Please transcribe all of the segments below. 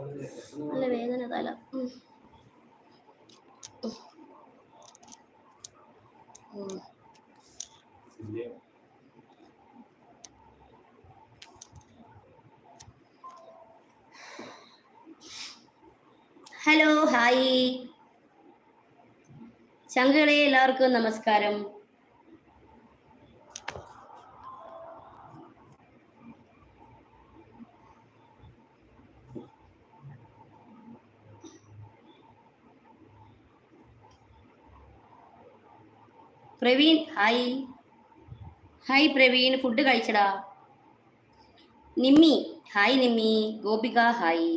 നല്ല വേദന തല. Hello hi. ശങ്കുകളെ എല്ലാവർക്കും നമസ്കാരം. Praveen hi hi Praveen. Food കഴിച്ചടാ. Nimmi hi Nimmi. Gopika hi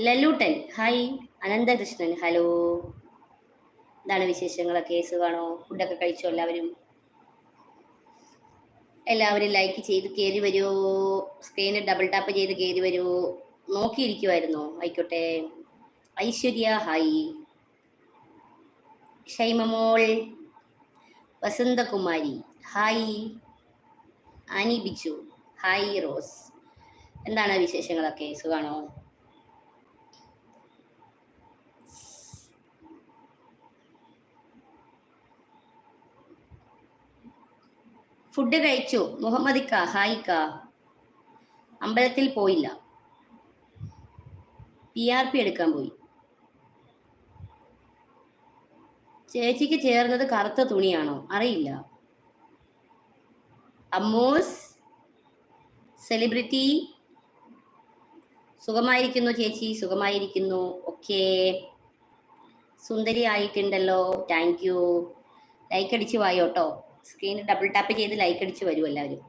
Lalloottan hi Ananthakrishnan hello എന്താണ് വിശേഷങ്ങളൊക്കെ. സുഖമാണോ ഫുഡൊക്കെ കഴിച്ചോ എല്ലാവരും? എല്ലാവരും ലൈക്ക് ചെയ്ത് കയറി വരുമോ സ്ക്രീനിൽ ഡബിൾ ടാപ്പ് ചെയ്ത് കയറി വരുമോ നോക്കിയിരിക്കുമായിരുന്നോ ആയിക്കോട്ടെ. Aishwarya hi Shymamol Vasanthakumari. Hi. Annie Biju. Hi Rose. എന്താണ് വിശേഷങ്ങളൊക്കെ? സുഖാണോ? ഫുഡ് കഴിച്ചു. മുഹമ്മദിക്ക ഹായിക്ക. അമ്പലത്തിൽ പോയില്ല. പി ആർ പി എടുക്കാൻ പോയി. ചേച്ചിക്ക് ചേർന്നത് കറുത്ത തുണിയാണോ? അറിയില്ല. അമ്മൂസ് സെലിബ്രിറ്റി സുഖമായിരിക്കുന്നു ചേച്ചി സുഖമായിരിക്കുന്നു. ഓക്കെ. സുന്ദരി ആയിട്ടുണ്ടല്ലോ താങ്ക് യു ലൈക്ക് അടിച്ച് വായോ സ്ക്രീൻ ഡബിൾ ടാപ്പ് ചെയ്ത് ലൈക്ക് അടിച്ച് വരും എല്ലാവരും.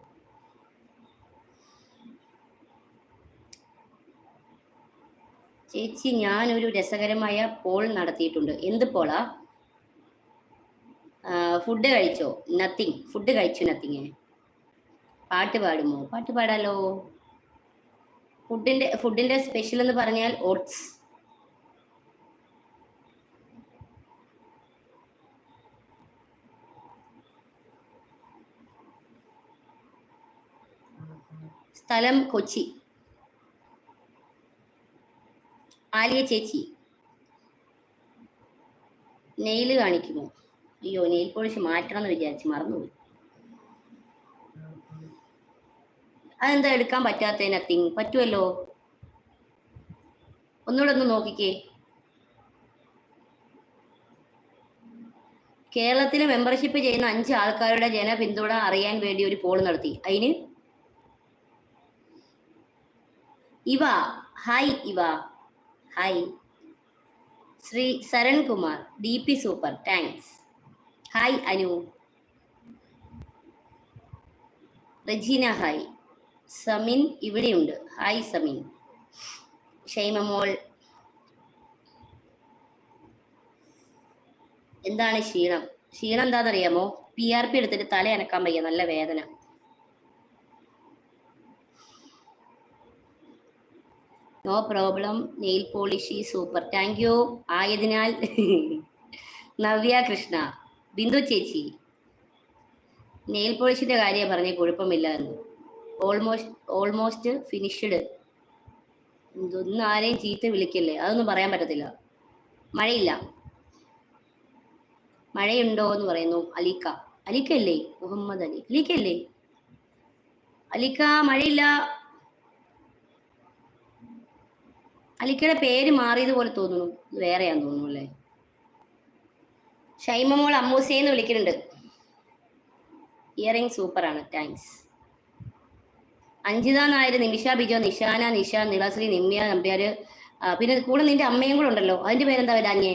ചേച്ചി ഞാനൊരു രസകരമായ പോൾ നടത്തിയിട്ടുണ്ട്. എന്ത് പോളാ ഫുഡ് കഴിച്ചോ? നത്തിങ് ഫുഡ് കഴിച്ചു നത്തിങ് പാട്ട് പാടുമോ? പാട്ട് പാടാലോ? ഫുഡിന്റെ ഫുഡിന്റെ സ്പെഷ്യൽ എന്ന് പറഞ്ഞാൽ ഓട്സ് സ്ഥലം കൊച്ചി. ആലിയ ചേച്ചി. നെയിൽ കാണിക്കുമോ? അയ്യോ നെയിൽ പോളിഷ് മാറ്റണം എന്ന് വിചാരിച്ച് മറന്നുപോയി. അതെന്താ എടുക്കാൻ പറ്റാത്തതിന് തിങ് പറ്റുമല്ലോ ഒന്നുകൂടെ ഒന്ന് നോക്കിക്കേ. കേരളത്തിൽ മെമ്പർഷിപ്പ് ചെയ്യുന്ന അഞ്ച് ആൾക്കാരുടെ ജനപിന്തുണ അറിയാൻ വേണ്ടി ഒരു പോൾ നടത്തി. അതിന്? Eva hi Eva. Hi. Shri Sarankumar D P super thanks. Hi Anu Rejina hi Samin ഇവിടെയുണ്ട്. ഹായ് സമിൻ. ഷൈമമോൾ എന്താണ് ക്ഷീണം? ക്ഷീണം എന്താണെന്നറിയാമോ? പി ആർ പി എടുത്തിട്ട് തല അനക്കാൻ വയ്യ. നല്ല വേദന. No problem nail polish super thank you ആയതിനാൽ. നവ്യ കൃഷ്ണ. ബിന്ദു ചേച്ചി നെയിൽ പോളിഷിന്റെ കാര്യം പറഞ്ഞ എന്ന്. ഓൾമോസ്റ്റ് ഓൾമോസ്റ്റ് ഫിനിഷ്ഡ് ഇതൊന്നും ആരെയും ചീത്ത വിളിക്കല്ലേ? അതൊന്നും പറയാൻ പറ്റത്തില്ല. മഴയില്ല. മഴയുണ്ടോ എന്ന് പറയുന്നു. അലിക്ക. അലിക്കല്ലേ മുഹമ്മദ് അലി. അലിക്കല്ലേ അലിക്ക മഴയില്ല. അലിക്കയുടെ പേര് മാറിയതുപോലെ തോന്നുന്നു. വേറെയാന്ന് തോന്നുന്നു അല്ലേ? ഷൈമമോൾ അമ്മൂസേന്ന് വിളിക്കുന്നുണ്ട്. ഇയറിംഗ് സൂപ്പറാണ് താങ്ക്സ് അഞ്ജിത നായർ നിമിഷ ബിജോ നിഷാന നിഷ നിളശ്രീ നിമ്യ നമ്പ്യാർ. പിന്നെ കൂടെ നിന്റെ അമ്മയും കൂടെ ഉണ്ടല്ലോ. അതിന്റെ പേരെന്താ വരാഞ്ഞേ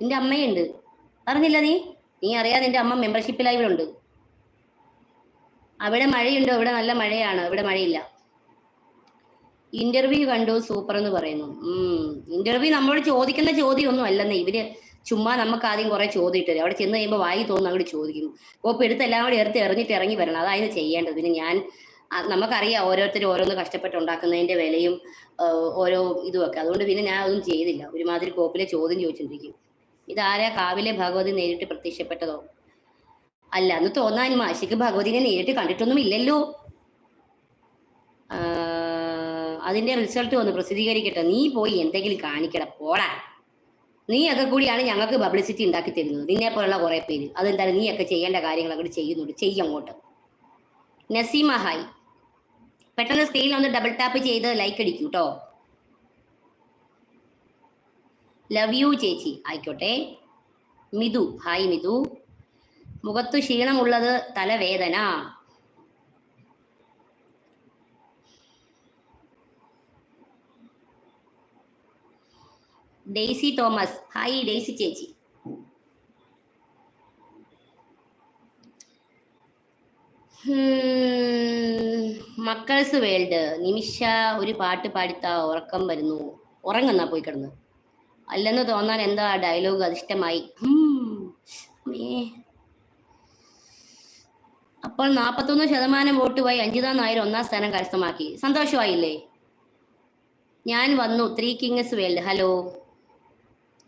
നിന്റെ അമ്മയുണ്ട്. പറഞ്ഞില്ല നീ. നീ അറിയാതെ നിന്റെ അമ്മ മെമ്പർഷിപ്പിലായി ഇവിടെ ഉണ്ട് അവിടെ മഴയുണ്ടോ? ഇവിടെ നല്ല മഴയാണ്? ഇവിടെ മഴയില്ല. ഇന്റർവ്യൂ കണ്ടു. സൂപ്പർ എന്ന് പറയുന്നു. ഇന്റർവ്യൂ നമ്മളോട് ചോദിക്കുന്ന ചോദ്യം ഒന്നും അല്ലെന്നേ. ഇവർ ചുമ്മാ നമുക്ക് ആദ്യം കുറെ ചോദ്യം ഇട്ടു അവിടെ ചെന്ന് കഴിയുമ്പോൾ വായി തോന്നുന്നു അങ്ങോട്ട് ചോദിക്കും കോപ്പ് എടുത്ത് എല്ലാം കൂടി എടുത്ത് എറിഞ്ഞിട്ട് ഇറങ്ങി വരണം. അതായത് ചെയ്യേണ്ടത്. പിന്നെ ഞാൻ നമുക്കറിയാം ഓരോരുത്തർ ഓരോന്ന് കഷ്ടപ്പെട്ട് ഉണ്ടാക്കുന്നതിന്റെ വിലയും ഓരോ ഇതുമൊക്കെ അതുകൊണ്ട് പിന്നെ ഞാൻ അതൊന്നും ചെയ്തില്ല. ഒരുമാതിരി കോപ്പിലെ ചോദ്യം ചോദിച്ചിട്ടിരിക്കും ഇതാരാ കാവിലെ ഭഗവതി നേരിട്ട് പ്രത്യക്ഷപ്പെട്ടതോ? അല്ല എന്ന് തോന്നാൻ മാഷിക്ക് ഭഗവതിനെ നേരിട്ട് കണ്ടിട്ടൊന്നും ഇല്ലല്ലോ. അതിന്റെ റിസൾട്ട് വന്ന് പ്രസിദ്ധീകരിക്കട്ടെ. നീ പോയി എന്തെങ്കിലും കാണിക്കട. പോടാ. നീ ഒക്കെ കൂടിയാണ് ഞങ്ങൾക്ക് പബ്ലിസിറ്റി ഉണ്ടാക്കി തരുന്നത്. നിന്നെ പോലുള്ള കുറെ പേര്. അതെന്താണ്? നീ ഒക്കെ ചെയ്യേണ്ട കാര്യങ്ങൾ അങ്ങോട്ട് ചെയ്യുന്നുണ്ട്. ചെയ്യങ്ങോട്ട് നസീമ ഹായ് പെട്ടെന്ന് സ്ക്രീനിൽ ഒന്ന് ഡബിൾ ടാപ്പ് ചെയ്ത് ലൈക്ക് അടിക്കൂ കേട്ടോ ലവ് യു ചേച്ചി. ആയിക്കോട്ടെ. മിതു ഹായ് മിതു മുഖത്തു ക്ഷീണമുള്ളത് തലവേദന. Daisy Thomas. ഹായ് ഡെയ്സി ചേച്ചി. മക്കൾസ് വേൾഡ്. നിമിഷ ഒരു പാട്ട് പാടിത്താ ഉറക്കം വരുന്നു. ഉറങ്ങുന്നാ പോയി കിടന്ന്. അല്ലെന്ന് തോന്നാൻ എന്താ ഡയലോഗ് അതിഷ്ടമായി അപ്പോൾ നാൽപ്പത്തൊന്ന് ശതമാനം വോട്ട് പോയി അഞ്ജിത നായർ ഒന്നാം സ്ഥാനം കരസ്ഥമാക്കി. സന്തോഷമായില്ലേ? ഞാൻ വന്നു. Three kings world. ഹലോ.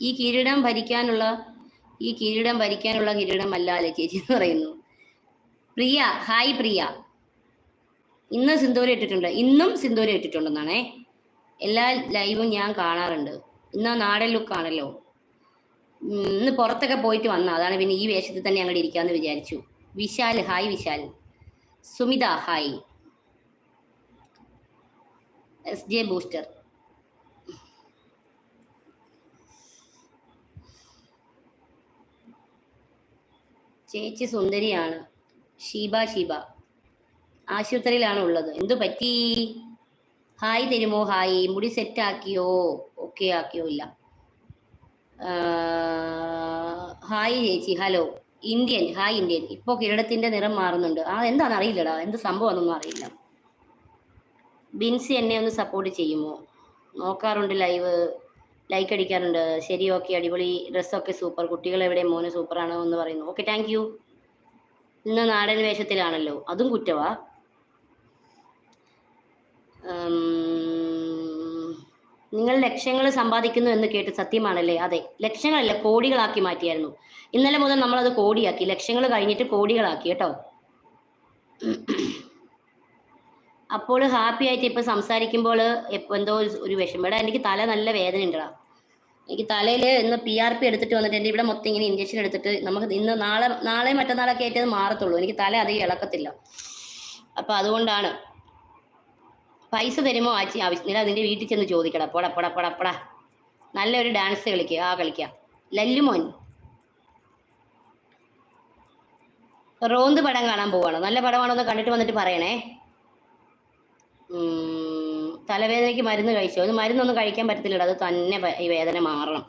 ഈ കിരീടം ഭരിക്കാനുള്ള ഈ കിരീടം ഭരിക്കാനുള്ള കിരീടം അല്ലേ ചേച്ചി എന്ന് പറയുന്നു. പ്രിയ ഹായ് പ്രിയ. ഇന്ന് സിന്ദൂരം ഇട്ടിട്ടുണ്ട്. ഇന്നും സിന്ദൂരം ഇട്ടിട്ടുണ്ടെന്നാണേ. എല്ലാ ലൈവും ഞാൻ കാണാറുണ്ട്. ഇന്ന് നാടൻ ലുക്കാണല്ലോ ഇന്ന് പുറത്തൊക്കെ പോയിട്ട് വന്ന അതാണ് പിന്നെ ഈ വേഷത്തിൽ തന്നെ അങ്ങോട്ട് ഇരിക്കാന്ന് വിചാരിച്ചു. Vishal hi Vishal. Sumitha hi. S J booster. ചേച്ചി സുന്ദരിയാണ്. ഷീബ ഷീബ. ആശുപത്രിയിലാണ് ഉള്ളത്. എന്തു പറ്റി? ഹായ് തരുമോ? ഹായ്. മുടി സെറ്റ് ആക്കിയോ? ഓക്കെ ആക്കിയോ ഇല്ല. ഹായ് ചേച്ചി. ഹലോ. ഇന്ത്യൻ. Hi Indian. ഇപ്പോൾ കിരീടത്തിന്റെ നിറം മാറുന്നുണ്ട്. ആ എന്താണെന്ന് അറിയില്ലടാ. എന്ത് സംഭവമാണെന്നൊന്നും അറിയില്ല. ബിൻസി എന്നെ ഒന്ന് സപ്പോർട്ട് ചെയ്യുമോ? നോക്കാറുണ്ട് ലൈവ് ലൈക്ക് അടിക്കാറുണ്ട്. ശരി ഓക്കെ അടിപൊളി ഡ്രസ്സൊക്കെ സൂപ്പർ കുട്ടികൾ എവിടെ മോന് സൂപ്പറാണോ എന്ന് പറയുന്നു. ഓക്കെ താങ്ക് യു ഇന്ന് നാടൻ വേഷത്തിലാണല്ലോ. അതും കുറ്റവാ. നിങ്ങൾ ലക്ഷങ്ങൾ സമ്പാദിക്കുന്നു എന്ന് കേട്ട് സത്യമാണല്ലേ? അതെ. ലക്ഷ്യങ്ങളല്ല കോടികളാക്കി മാറ്റിയായിരുന്നു. ഇന്നലെ മുതൽ നമ്മളത് കോടിയാക്കി. ലക്ഷങ്ങൾ കഴിഞ്ഞിട്ട് കോടികളാക്കി കേട്ടോ? അപ്പോൾ ഹാപ്പി ആയിട്ട് ഇപ്പൊ സംസാരിക്കുമ്പോൾ എപ്പോൾ എന്തോ ഒരു- വിഷമം. എനിക്ക് തല നല്ല വേദന ഉണ്ടടാ. എനിക്ക് തലയിൽ ഇന്ന് പി ആർ പി എടുത്തിട്ട് വന്നിട്ട് എന്റെ ഇവിടെ മൊത്തം ഇങ്ങനെ ഇഞ്ചക്ഷൻ എടുത്തിട്ട് നമുക്ക് ഇന്ന് നാളെ നാളെ മറ്റന്നാളൊക്കെ ആയിട്ട് അത് മാറത്തുള്ളൂ. എനിക്ക് തല അധികം ഇളക്കത്തില്ല. അപ്പൊ അതുകൊണ്ടാണ്. പൈസ തരുമോ ആച്ചി? ആവശ്യമില്ല അതിന്റെ വീട്ടിൽ ചെന്ന് ചോദിക്കടാ. പോടാ പോടാ പോടാ പോടാ. നല്ലൊരു ഡാൻസ് കളിക്കുക ആ കളിക്കാം. ലല്ലുമോൻ റോന്ത് പടം കാണാൻ പോവാണ്? നല്ല പടമാണോ എന്ന് കണ്ടിട്ട് വന്നിട്ട് പറയണേ. തലവേദനയ്ക്ക് മരുന്ന് കഴിച്ചു? അത് മരുന്നൊന്നും കഴിക്കാൻ പറ്റത്തില്ലടാ. അത് തന്നെ ഈ വേദന മാറണം.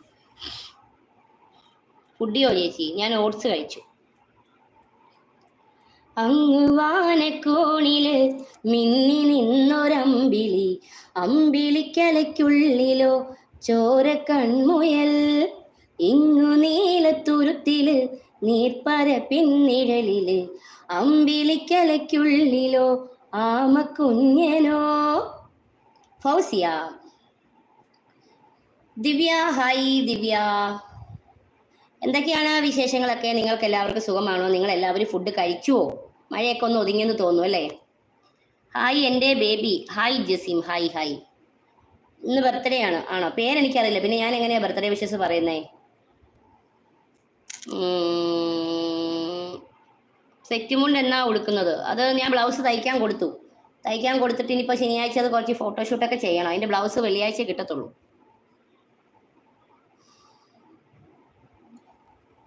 ഫുഡിയോ ചേച്ചി? ഞാൻ ഓട്സ് കഴിച്ചു. അങ്ങ് വാനക്കോണിൽ മിന്നി നിന്നൊരമ്പിളി അമ്പിളിക്കലയ്ക്കുള്ളിലോ ചോര കൺമുയൽ ഇങ്ങു നീലത്തുരുത്തിൽ നീർപ്പര പിന്നിഴലിൽ അമ്പിളിക്കലയ്ക്കുള്ളിലോ ആമക്കുഞ്ഞനോ ഫൗസിയ. ദിവ്യ ഹായ് ദിവ്യ. എന്തൊക്കെയാണ് വിശേഷങ്ങളൊക്കെ? നിങ്ങൾക്ക് എല്ലാവർക്കും സുഖമാണോ? നിങ്ങൾ എല്ലാവരും ഫുഡ് കഴിച്ചുവോ? മഴയൊക്കെ ഒന്ന് ഒതുങ്ങിയെന്ന് തോന്നുന്നു അല്ലേ? ഹായ് എന്റെ baby. Hi Jaseem. Hi hi. ഇന്ന് ബർത്ത്ഡേ ആണ്. ആണോ? പേരെനിക്കറിയില്ല. പിന്നെ ഞാൻ എങ്ങനെയാണ് ബർത്ത്ഡേ വിഷസ് പറയുന്നേ സെറ്റുമുണ്ട് എന്നാ ഉടുക്കുന്നത് അത് ഞാൻ ബ്ലൗസ് തയ്ക്കാൻ കൊടുത്തു. തയ്ക്കാൻ കൊടുത്തിട്ട് ഇനിയിപ്പോൾ ശനിയാഴ്ച അത് കുറച്ച് ഫോട്ടോഷൂട്ടൊക്കെ ചെയ്യണം. അതിന്റെ ബ്ലൗസ് വെള്ളിയാഴ്ച കിട്ടത്തുള്ളൂ.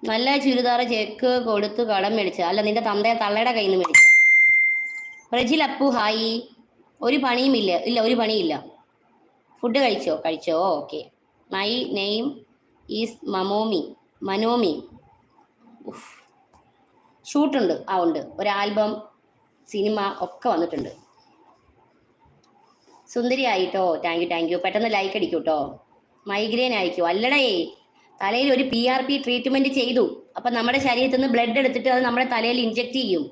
നല്ല ചുരിദാർ ചെക്ക് കൊടുത്ത് കടം മേടിച്ച അല്ല നിന്റെ തന്തയെ തള്ളയുടെ കയ്യിൽ നിന്ന് മേടിച്ച പ്രജിൽ അപ്പു ഹായി. ഒരു പണിയും ഇല്ല. ഇല്ല ഒരു പണിയില്ല ഫുഡ് കഴിച്ചോ? കഴിച്ചോ? Okay. My name is മമോമി. Manomi. ഷൂട്ടുണ്ട്. ആ ഉണ്ട്. ഒരു ആൽബം സിനിമ ഒക്കെ വന്നിട്ടുണ്ട്. സുന്ദരി ആയിട്ടോ താങ്ക് യു താങ്ക് യു പെട്ടെന്ന് ലൈക്ക് അടിക്കൂ കേട്ടോ മൈഗ്രെയിൻ ആയിക്കോ അല്ലടേ തലയിൽ ഒരു പി ആർ പി ട്രീറ്റ്മെന്റ് ചെയ്തു. അപ്പൊ നമ്മുടെ ശരീരത്തിൽ നിന്ന് ബ്ലഡ് എടുത്തിട്ട് അത് നമ്മുടെ തലയിൽ ഇഞ്ചെക്ട് ചെയ്യും.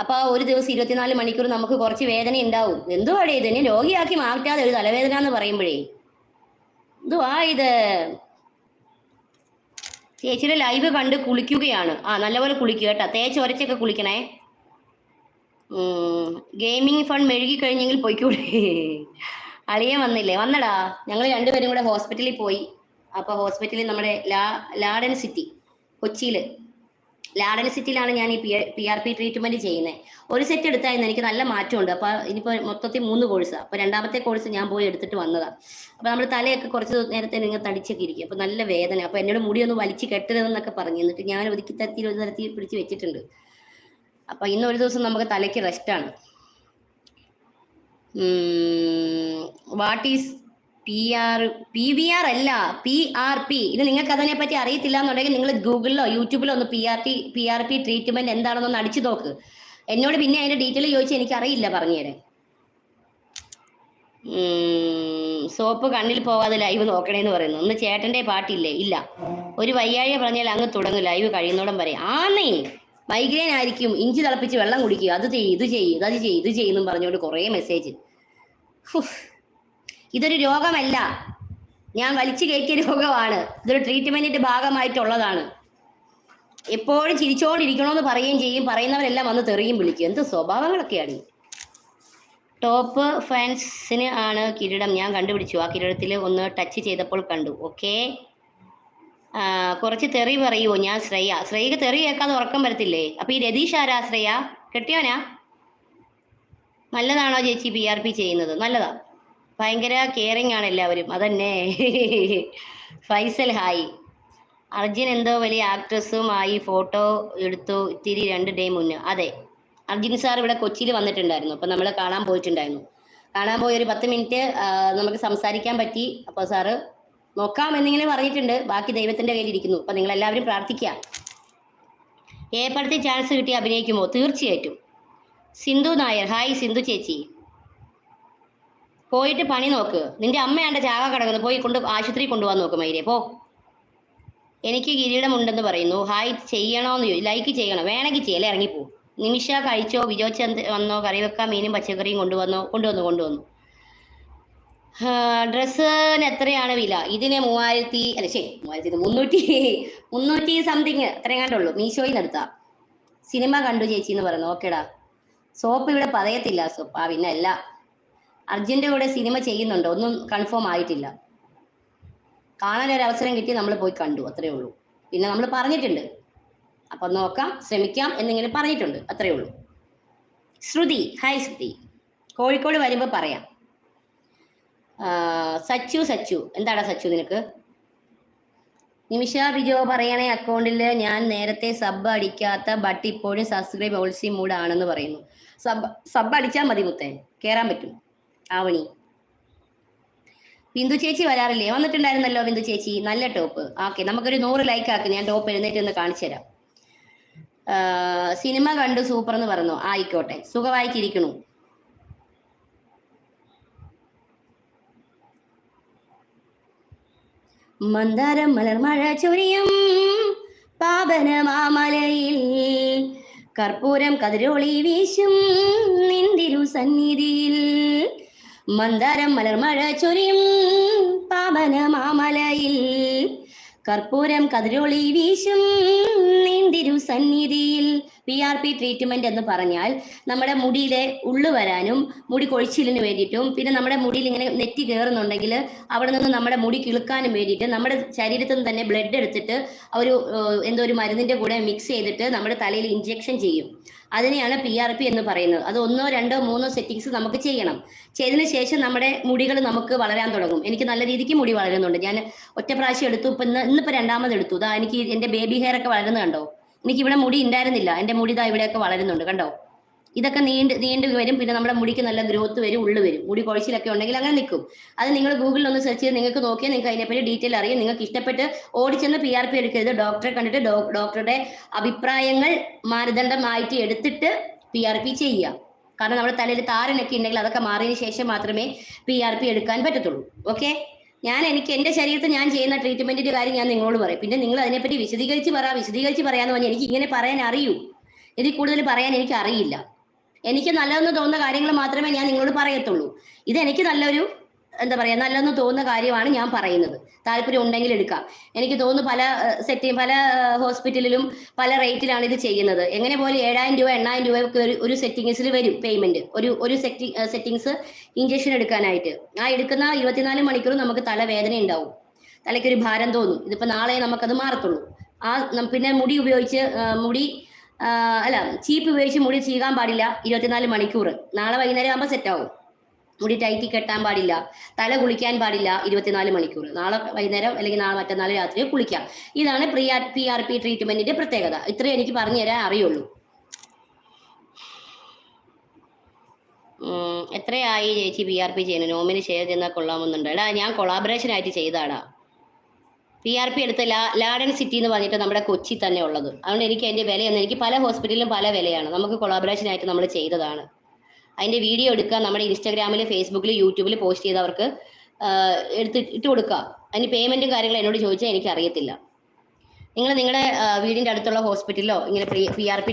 അപ്പോൾ ഒരു ദിവസം ഇരുപത്തിനാല് മണിക്കൂർ നമുക്ക് കുറച്ച് വേദന ഉണ്ടാവും. എന്തുവാടേ ഇതിനെ രോഗിയാക്കി മാറ്റാതെ ഒരു തലവേദന എന്ന് പറയുമ്പോഴേ. എന്തുവാ ഇത്? ചേച്ചിയുടെ ലൈവ് കണ്ട് കുളിക്കുകയാണ്. ആ നല്ലപോലെ കുളിക്കുക കേട്ടോ. തേച്ച് ഉരച്ചൊക്കെ കുളിക്കണേ. ഗെയിമിംഗ് ഫണ്ട് മെഴുകി കഴിഞ്ഞെങ്കിൽ പോയിക്കൂടെ അളിയൻ വന്നില്ലേ? വന്നടാ. ഞങ്ങൾ രണ്ടുപേരും കൂടെ ഹോസ്പിറ്റലിൽ പോയി. അപ്പൊ ഹോസ്പിറ്റലിൽ നമ്മുടെ ലാ ലാഡൻ സിറ്റി കൊച്ചിയിൽ ലാഡൻ സിറ്റിയിലാണ് ഞാൻ ഈ പി ആർ പി ട്രീറ്റ്മെന്റ് ചെയ്യുന്നത് ഒരു സെറ്റ് എടുത്തായിരുന്നു എനിക്ക് നല്ല മാറ്റമുണ്ട്. അപ്പൊ ഇനിയിപ്പോ മൊത്തത്തിൽ മൂന്ന് കോഴ്സാണ് അപ്പൊ രണ്ടാമത്തെ കോഴ്സ് ഞാൻ പോയി എടുത്തിട്ട് വന്നതാണ് അപ്പൊ നമ്മുടെ തലയൊക്കെ കുറച്ച് നേരത്തെ നിങ്ങൾ തടിച്ചൊക്കെ ഇരിക്കും. അപ്പൊ നല്ല വേദന. അപ്പൊ എന്നോട് മുടി ഒന്ന് വലിച്ച് കെട്ടരുതെന്നൊക്കെ പറഞ്ഞു. എന്നിട്ട് ഞാൻ ഒതുക്കി തരത്തിൽ ഒരു തരത്തിൽ പിടിച്ച് വെച്ചിട്ടുണ്ട്. അപ്പൊ ഇന്ന് ഒരു ദിവസം നമുക്ക് തലയ്ക്ക് റെസ്റ്റാണ് what is P R P V R അല്ല പി ആർ പി ഇത് നിങ്ങൾക്ക് അതിനെ പറ്റി അറിയത്തില്ല എന്നുണ്ടെങ്കിൽ നിങ്ങൾ ഗൂഗിളിലോ യൂട്യൂബിലോ ഒന്ന് P R T P R P treatment എന്താണെന്ന് ഒന്ന് അടിച്ചു നോക്ക്. എന്നോട് പിന്നെ അതിന്റെ ഡീറ്റെയിൽ ചോദിച്ചാൽ എനിക്ക് അറിയില്ല പറഞ്ഞുതരാൻ സോപ്പ് കണ്ണിൽ പോകാതെ ലൈവ് നോക്കണേന്ന് പറയുന്നു. ഒന്ന് ചേട്ടന്റെ പാട്ടില്ലേ? ഇല്ല. ഒരു വയ്യാഴിക പറഞ്ഞാൽ അങ്ങ് തുടങ്ങും ലൈവ് കഴിയുന്നോടം വരെ ആന്നേ മൈഗ്രെയിൻ ആയിരിക്കും. ഇഞ്ചി തിളപ്പിച്ച് വെള്ളം കുടിക്കുക. അത് ചെയ്യും ഇത് ചെയ്യും അത് ചെയ്യും ഇത് ചെയ്യുന്നു പറഞ്ഞുകൊണ്ട് കുറേ മെസ്സേജ് ഇതൊരു രോഗമല്ല. ഞാൻ വലിച്ചു കയറ്റിയ രോഗമാണ്. ഇതൊരു ട്രീറ്റ്മെന്റിന്റെ ഭാഗമായിട്ടുള്ളതാണ്. എപ്പോഴും ചിരിച്ചോണ്ടിരിക്കണമെന്ന് പറയുകയും ചെയ്യും. പറയുന്നവരെല്ലാം വന്ന് തെറിയും വിളിക്കും. എന്ത് സ്വഭാവങ്ങളൊക്കെയാണ് ടോപ്പ് ഫാൻസിന് ആണ് കിരീടം. ഞാൻ കണ്ടുപിടിച്ചു. ആ കിരീടത്തിൽ ഒന്ന് ടച്ച് ചെയ്തപ്പോൾ കണ്ടു. ഓക്കെ കുറച്ച് തെറി പറയുമോ ഞാൻ ശ്രേയ. ശ്രേയക്ക് തെറി കേൾക്കാതെ ഉറക്കം വരത്തില്ലേ? അപ്പൊ ഈ രതീഷ് ആരാ? ശ്രേയ? കെട്ടിയോനാ? നല്ലതാണോ ചേച്ചി പി ആർ പി ചെയ്യുന്നത്? നല്ലതാ. ഭയങ്കര കെയറിങ് ആണ് എല്ലാവരും. അതന്നെ. ഫൈസൽ ഹായ്. അർജുൻ എന്തോ വലിയ ആക്ട്രസ്സുമായി ഫോട്ടോ എടുത്തു ഇത്തിരി രണ്ട് ഡേ മുന്നേ. അതെ. അർജുൻ സാർ ഇവിടെ കൊച്ചിയിൽ വന്നിട്ടുണ്ടായിരുന്നു. അപ്പം നമ്മൾ കാണാൻ പോയിട്ടുണ്ടായിരുന്നു. കാണാൻ പോയി ഒരു പത്ത് മിനിറ്റ് നമുക്ക് സംസാരിക്കാൻ പറ്റി. അപ്പോൾ സാറ് നോക്കാം എന്നിങ്ങനെ പറഞ്ഞിട്ടുണ്ട്. ബാക്കി ദൈവത്തിന്റെ കയ്യിലിരിക്കുന്നു അപ്പം നിങ്ങൾ എല്ലാവരും പ്രാർത്ഥിക്കുക ഏപ്പടുത്ത് ചാൻസ് കിട്ടി അഭിനയിക്കുമോ? തീർച്ചയായിട്ടും. സിന്ധു നായർ. ഹായ് സിന്ധു ചേച്ചി. പോയിട്ട് പണി നോക്ക്. നിന്റെ അമ്മയാണ്ട് ചാക കിടക്കുന്നത് പോയി കൊണ്ട് ആശുപത്രി കൊണ്ടുപോകാൻ നോക്ക് മൈരെ. പോ. എനിക്ക് കിരീടമുണ്ടെന്ന് പറയുന്നു. ഹായ് ചെയ്യണോന്ന് ലൈക്ക് ചെയ്യണം. വേണമെങ്കിൽ ചെയ്യല്ലേ ഇറങ്ങിപ്പോ. നിമിഷ കഴിച്ചോ? വിജോ ചന്ദ് വന്നോ? കറി വെക്കാൻ മീനും പച്ചക്കറിയും കൊണ്ടുവന്നോ? കൊണ്ടുവന്നു കൊണ്ടുവന്നു. ഡ്രസ്സിന് എത്രയാണ് വില? ഇതിന് മൂവായിരത്തി അല്ല ശരി മൂവായിരത്തി മുന്നൂറ്റി മുന്നൂറ്റി സംതിങ് അത്രയും കണ്ടുള്ളൂ മീശോയിൽ നിന്ന് എടുത്താ. സിനിമ കണ്ടു ചേച്ചി എന്ന് പറയുന്നു. ഓക്കേടാ. സോപ്പ് ഇവിടെ പറയത്തില്ല സോപ്പ് ആ പിന്നെ അല്ല. അർജുന്റെ കൂടെ സിനിമ ചെയ്യുന്നുണ്ടോ. ഒന്നും കൺഫേം ആയിട്ടില്ല. കാണാൻ ഒരു അവസരം കിട്ടി നമ്മൾ പോയി കണ്ടു. അത്രേ ഉള്ളൂ. പിന്നെ നമ്മൾ പറഞ്ഞിട്ടുണ്ട്. അപ്പം നോക്കാം ശ്രമിക്കാം എന്നിങ്ങനെ പറഞ്ഞിട്ടുണ്ട്. അത്രേ ഉള്ളൂ. ശ്രുതി. ഹായ് ശ്രുതി. കോഴിക്കോട് വരുമ്പോൾ പറയാം. സച്ചു സച്ചു. എന്താടാ സച്ചു നിനക്ക്? നിമിഷ ബിജോ പറയണേ അക്കൗണ്ടിൽ ഞാൻ നേരത്തെ സബ് അടിക്കാത്ത ബട്ട് ഇപ്പോഴും സബ്സ്ക്രൈബ് ഓൾസി മൂഡ് ആണെന്ന് പറയുന്നു. സബ് സബ് അടിച്ചാൽ മതി മുത്തേ. കയറാൻ പറ്റും. ആവണി. ബിന്ദു ചേച്ചി വരാറില്ലേ? വന്നിട്ടുണ്ടായിരുന്നല്ലോ ബിന്ദു ചേച്ചി. നല്ല ടോപ്പ്. ഓക്കെ നമുക്കൊരു നൂറ് ലൈക്ക് ആക്കി. ഞാൻ ടോപ്പ് എഴുന്നേറ്റ് ഒന്ന് കാണിച്ചു തരാം. സിനിമ കണ്ടു സൂപ്പർ എന്ന് പറഞ്ഞു. ആയിക്കോട്ടെ. സുഖമായിട്ടിരിക്കണു. മന്ദാരം മലർമഴ ചൊരിയും പാപന മാമലയിൽ. കർപ്പൂരം കതിരോളി വീശും നിന്തിരു സന്നിധിയിൽ. മന്ദാരം മലർമഴ ചൊരിയും പാപന മാമലയിൽ കർപ്പൂരം കതിരൊളി വീശും നീന്തിരു സന്നിധിയിൽ. പി ആർ പി ട്രീറ്റ്മെന്റ് എന്ന് പറഞ്ഞാൽ നമ്മുടെ മുടിയിലെ ഉള്ളു വരാനും മുടി കൊഴിച്ചിലിന് വേണ്ടിയിട്ടും പിന്നെ നമ്മുടെ മുടിയിൽ ഇങ്ങനെ നെറ്റി കയറുന്നുണ്ടെങ്കിൽ അവിടെ നിന്ന് നമ്മുടെ മുടി കിളുക്കാനും വേണ്ടിയിട്ട് നമ്മുടെ ശരീരത്തിൽ നിന്ന് തന്നെ ബ്ലഡ് എടുത്തിട്ട് ഒരു എന്തോ ഒരു മരുന്നിന്റെ കൂടെ മിക്സ് ചെയ്തിട്ട് നമ്മുടെ തലയിൽ ഇഞ്ചെക്ഷൻ ചെയ്യും. അതിനെയാണ് പി ആർ പി എന്ന് പറയുന്നത്. അത് ഒന്നോ രണ്ടോ മൂന്നോ സെറ്റിങ്സ് നമുക്ക് ചെയ്യണം. ചെയ്തതിന് ശേഷം നമ്മുടെ മുടികൾ നമുക്ക് വളരാൻ തുടങ്ങും. എനിക്ക് നല്ല രീതിക്ക് മുടി വളരുന്നുണ്ട്. ഞാൻ ഒറ്റ പ്രാവശ്യം എടുത്തു. ഇപ്പൊ ഇന്ന് ഇന്നിപ്പോ രണ്ടാമത് എടുത്തു. ഇതാ എനിക്ക് എന്റെ ബേബി ഹെയർ ഒക്കെ വളരുന്നത് കണ്ടോ? എനിക്ക് ഇവിടെ മുടി ഉണ്ടായിരുന്നില്ല എന്റെ മുടി ഇതാ ഇവിടെയൊക്കെ വളരുന്നുണ്ട് കണ്ടോ? ഇതൊക്കെ നീണ്ട് നീണ്ട് വരും പിന്നെ നമ്മുടെ മുടിക്ക് നല്ല ഗ്രോത്ത് വരും ഉള്ളു വരും. മുടി കുഴച്ചിലൊക്കെ ഉണ്ടെങ്കിൽ അങ്ങനെ നിൽക്കും. അത് നിങ്ങൾ ഗൂഗിളിൽ ഒന്ന് സെർച്ച് ചെയ്ത് നിങ്ങൾക്ക് നോക്കിയാൽ നിങ്ങൾക്ക് അതിനെപ്പറ്റി ഡീറ്റെയിൽ അറിയാം. നിങ്ങൾക്ക് ഇഷ്ടപ്പെട്ട് ഓടിച്ചെന്ന് പി ആർ പി എടുക്കരുത്. ഡോക്ടറെ കണ്ടിട്ട് ഡോക്ടറുടെ അഭിപ്രായങ്ങൾ മാനദണ്ഡമായിട്ട് എടുത്തിട്ട് പി ആർ പി ചെയ്യുക. കാരണം നമ്മുടെ തലയിൽ താരനൊക്കെ ഉണ്ടെങ്കിൽ അതൊക്കെ മാറിയതിന് ശേഷം മാത്രമേ പി ആർ പി എടുക്കാൻ പറ്റത്തുള്ളൂ. ഓക്കെ ഞാൻ എനിക്ക് എന്റെ ശരീരത്തിൽ ഞാൻ ചെയ്യുന്ന ട്രീറ്റ്മെന്റിന്റെ കാര്യം ഞാൻ നിങ്ങളോട് പറയും. പിന്നെ നിങ്ങൾ അതിനെപ്പറ്റി വിശദീകരിച്ച് പറ വിശദീകരിച്ച് പറയാന്ന് പറഞ്ഞാൽ എനിക്ക് ഇങ്ങനെ പറയാൻ അറിയൂ. ഇതിൽ കൂടുതൽ പറയാൻ എനിക്ക് അറിയില്ല. എനിക്ക് നല്ലതെന്ന് തോന്നുന്ന കാര്യങ്ങൾ മാത്രമേ ഞാൻ നിങ്ങളോട് പറയത്തുള്ളൂ. ഇത് എനിക്ക് നല്ലൊരു എന്താ പറയാ നല്ലെന്ന് തോന്നുന്ന കാര്യമാണ് ഞാൻ പറയുന്നത്. താല്പര്യം ഉണ്ടെങ്കിൽ എടുക്കാം. എനിക്ക് തോന്നുന്നു പല സെറ്റ് പല ഹോസ്പിറ്റലിലും പല റേറ്റിലാണ് ഇത് ചെയ്യുന്നത്. എങ്ങനെ പോലെ ഏഴായിരം രൂപ എണ്ണായിരം രൂപയൊക്കെ ഒരു- ഒരു സെറ്റിങ്സിൽ വരും പേയ്മെന്റ് ഒരു ഒരു സെറ്റി സെറ്റിങ്സ് ഇഞ്ചക്ഷൻ എടുക്കാനായിട്ട്. ആ എടുക്കുന്ന ഇരുപത്തിനാല് മണിക്കൂർ നമുക്ക് തലവേദന ഉണ്ടാവും. തലയ്ക്കൊരു ഭാരം തോന്നും. ഇതിപ്പോ നാളെ നമുക്കത് മാറത്തുള്ളൂ. ആ പിന്നെ മുടി ഉപയോഗിച്ച് മുടി അല്ല ചീപ്പ് ഉപയോഗിച്ച് മുടി ചീകാൻ പാടില്ല ഇരുപത്തിനാല് മണിക്കൂർ നാളെ വൈകുന്നേരം ആകുമ്പോൾ സെറ്റ് ആവും. മുടി ടൈറ്റി കെട്ടാൻ പാടില്ല തല കുളിക്കാൻ പാടില്ല ഇരുപത്തിനാല് മണിക്കൂർ. നാളെ വൈകുന്നേരം അല്ലെങ്കിൽ നാളെ മറ്റന്നാൾ രാത്രി കുളിക്കാം. ഇതാണ് പ്രി ആർ പി ആർ പി ട്രീറ്റ്മെന്റിന്റെ പ്രത്യേകത. ഇത്രയും എനിക്ക് പറഞ്ഞു തരാൻ അറിയുള്ളൂ. എത്രയായി ചേച്ചി പി ആർ പി ചെയ്യുന്നത്? നോമിനി ഷെയർ ചെന്നാൽ കൊള്ളാമെന്നുണ്ട്. എടാ ഞാൻ കൊളാബറേഷൻ ആയിട്ട് ചെയ്താടാ പി ആർ പി എടുത്ത ലാ ലാഡൻ സിറ്റി എന്ന് പറഞ്ഞിട്ട് നമ്മുടെ കൊച്ചി തന്നെ ഉള്ളത്. അതുകൊണ്ട് എനിക്ക് അതിന്റെ വിലയൊന്നും എനിക്ക് പല ഹോസ്പിറ്റലിലും പല വിലയാണ്. നമുക്ക് കൊളാബറേഷൻ ആയിട്ട് നമ്മൾ ചെയ്തതാണ്. അതിന്റെ വീഡിയോ എടുക്കുക നമ്മുടെ ഇൻസ്റ്റാഗ്രാമിൽ ഫേസ്ബുക്കിൽ യൂട്യൂബിൽ പോസ്റ്റ് ചെയ്തവർക്ക് എടുത്ത് ഇട്ട് കൊടുക്കുക. അതിന് പേയ്മെന്റും കാര്യങ്ങളും എന്നോട് ചോദിച്ചാൽ എനിക്ക് അറിയത്തില്ല നിങ്ങൾ നിങ്ങളുടെ വീടിന്റെ അടുത്തുള്ള ഹോസ്പിറ്റലിലോ ഇങ്ങനെ പി ആർ പി